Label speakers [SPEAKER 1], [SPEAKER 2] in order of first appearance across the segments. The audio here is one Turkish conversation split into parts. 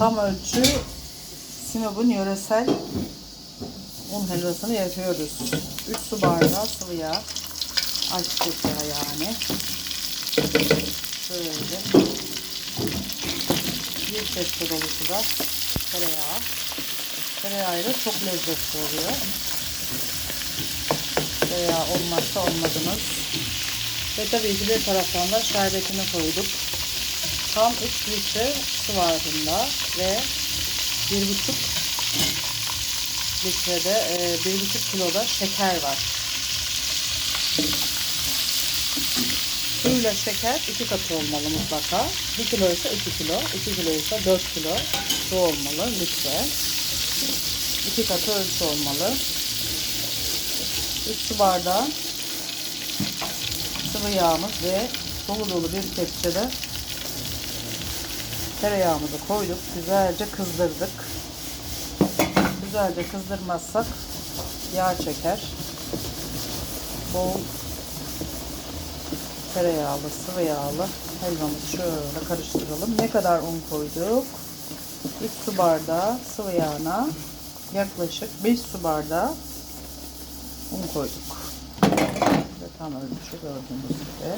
[SPEAKER 1] tam ölçü Sinop'un yöresel un helvasını yapıyoruz. 3 su bardağı sıvı yağ. Ayçiçek yağı yani. Şöyle. Bir tepsi dolusu da tereyağı. Tereyağıyla çok lezzetli oluyor. Tereyağı olmazsa olmazımız. Ve tabii ki bir taraftan da şerbetini koyduk. Tam 3 litre su var bunda ve 1,5 litrede, e, 1,5 kiloda şeker var. Suyla şeker iki katı olmalı mutlaka. 1 kilo ise 2 kilo, 2 kilo ise 4 kilo su olmalı litre. 2 katı ölçü olmalı. 3 su bardağı sıvı yağımız ve dolu dolu bir tepside tereyağımızı koyduk. Güzelce kızdırdık. Güzelce kızdırmazsak yağ çeker. Bol tereyağlı, sıvı yağlı helvamızı şöyle karıştıralım. Ne kadar un koyduk? 3 su bardağı sıvı yağına yaklaşık 5 su bardağı un koyduk. Ve tam ölçü gördüğünüz gibi.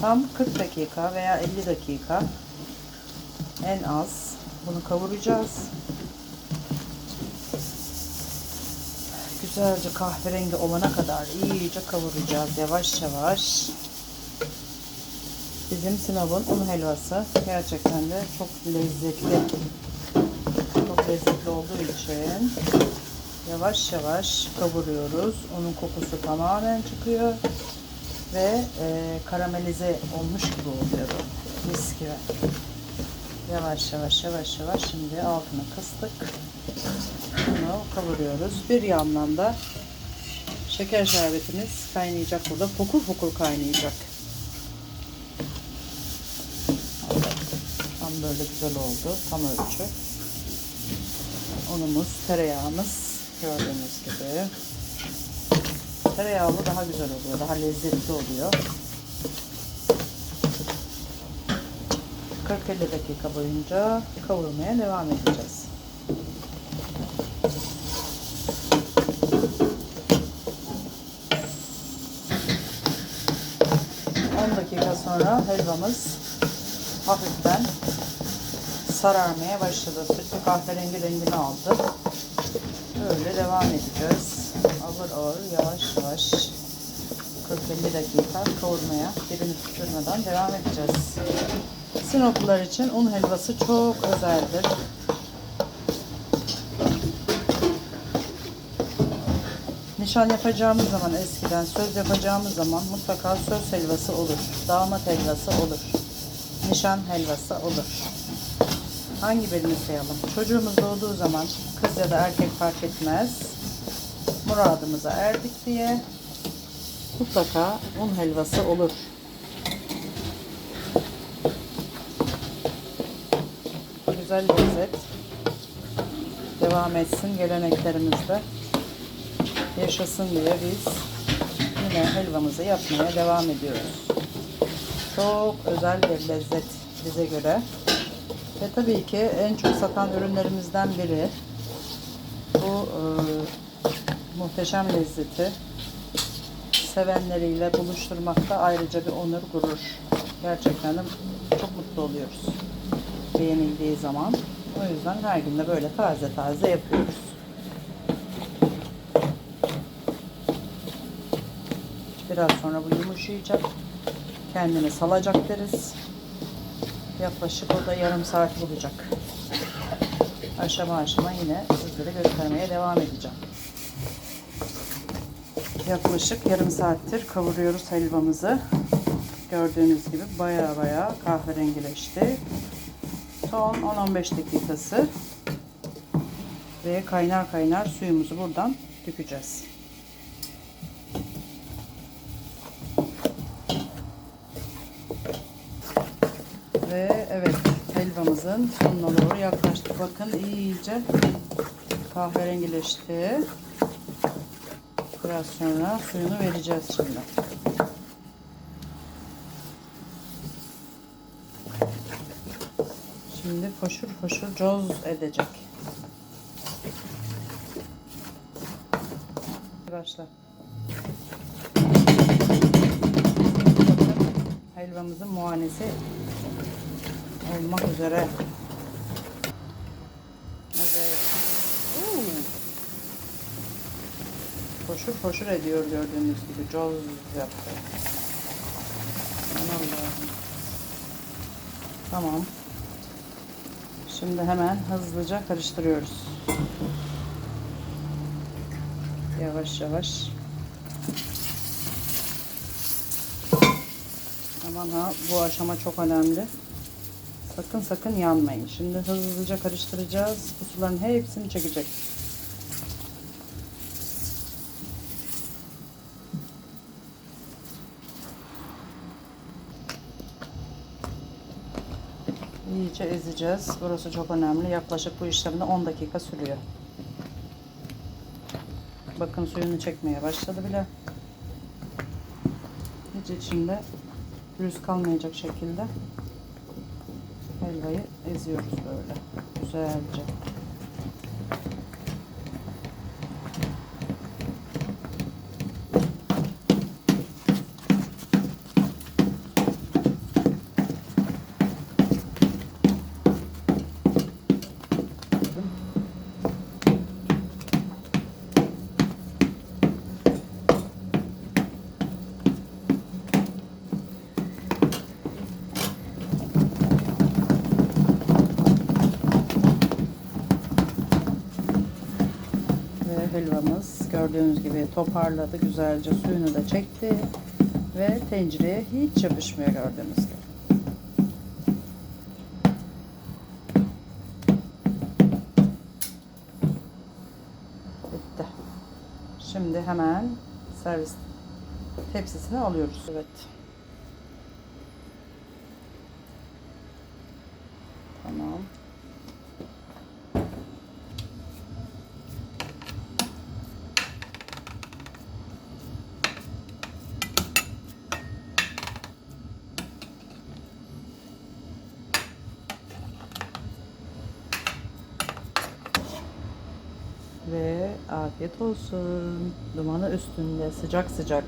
[SPEAKER 1] Tam 40 dakika veya 50 dakika en az bunu kavuracağız. Güzelce kahverengi olana kadar iyice kavuracağız yavaş yavaş. Bizim Sinop'un un helvası gerçekten de çok lezzetli. Çok lezzetli olduğu için yavaş yavaş kavuruyoruz. Onun kokusu tamamen çıkıyor ve e, karamelize olmuş gibi oluyor. Mis gibi. Yavaş yavaş yavaş yavaş şimdi altını kıstık. Bunu kavuruyoruz. Bir yandan da şeker şerbetimiz kaynayacak burada. Fokur fokur kaynayacak. Tam böyle güzel oldu. Tam ölçü. Unumuz, tereyağımız gördüğünüz gibi. Tereyağlı daha güzel oluyor. Daha lezzetli oluyor. 40-50 dakika boyunca kavurmaya devam edeceğiz. Dakika sonra helvamız hafiften sararmaya başladı. Sütlü kahverengi rengini aldı. Böyle devam edeceğiz. Ağır ağır yavaş yavaş 40-50 dakika kavurmaya birini tutturmadan devam edeceğiz. Sinoplular için un helvası çok özeldir. Nişan yapacağımız zaman eskiden söz yapacağımız zaman mutlaka söz helvası olur. Damat helvası olur. Nişan helvası olur. Hangi birini sayalım? Çocuğumuz doğduğu zaman kız ya da erkek fark etmez. Muradımıza erdik diye mutlaka un helvası olur. Güzel lezzet devam etsin geleneklerimizde yaşasın diye biz yine helvamızı yapmaya devam ediyoruz. Çok özel bir lezzet bize göre. Ve tabii ki en çok satan ürünlerimizden biri bu e, muhteşem lezzeti sevenleriyle buluşturmakta ayrıca bir onur gurur. Gerçekten çok mutlu oluyoruz beğenildiği zaman. O yüzden her gün de böyle taze taze yapıyoruz. Biraz sonra bu yumuşayacak. Kendini salacak deriz. Yaklaşık o da yarım saat bulacak. Aşama aşama yine sizlere göstermeye devam edeceğim. Yaklaşık yarım saattir kavuruyoruz helvamızı. Gördüğünüz gibi baya baya kahverengileşti. Son 10-15 dakikası ve kaynar kaynar suyumuzu buradan dökeceğiz. Ve evet helvamızın sonuna doğru yaklaştık. Bakın iyice kahverengileşti. Biraz sonra suyunu vereceğiz şimdi. Şimdi foşur foşur coz edecek. Başla. Helvamızın muhanesi olmak üzere. Evet. Foşur foşur ediyor gördüğünüz gibi. Coz yaptı. Tamam. Şimdi hemen hızlıca karıştırıyoruz. Yavaş yavaş. Aman ha bu aşama çok önemli. Sakın sakın yanmayın. Şimdi hızlıca karıştıracağız. Bu hepsini çekecek. İyice ezeceğiz. Burası çok önemli. Yaklaşık bu işlemde 10 dakika sürüyor. Bakın suyunu çekmeye başladı bile. Hiç içinde pürüz kalmayacak şekilde helvayı eziyoruz böyle. Güzelce. Ve helvamız gördüğünüz gibi toparladı. Güzelce suyunu da çekti. Ve tencereye hiç yapışmıyor gördüğünüz gibi. Bitti. Şimdi hemen servis tepsisine alıyoruz. Evet. Tamam. Ve afiyet olsun. Dumanı üstünde sıcak sıcak.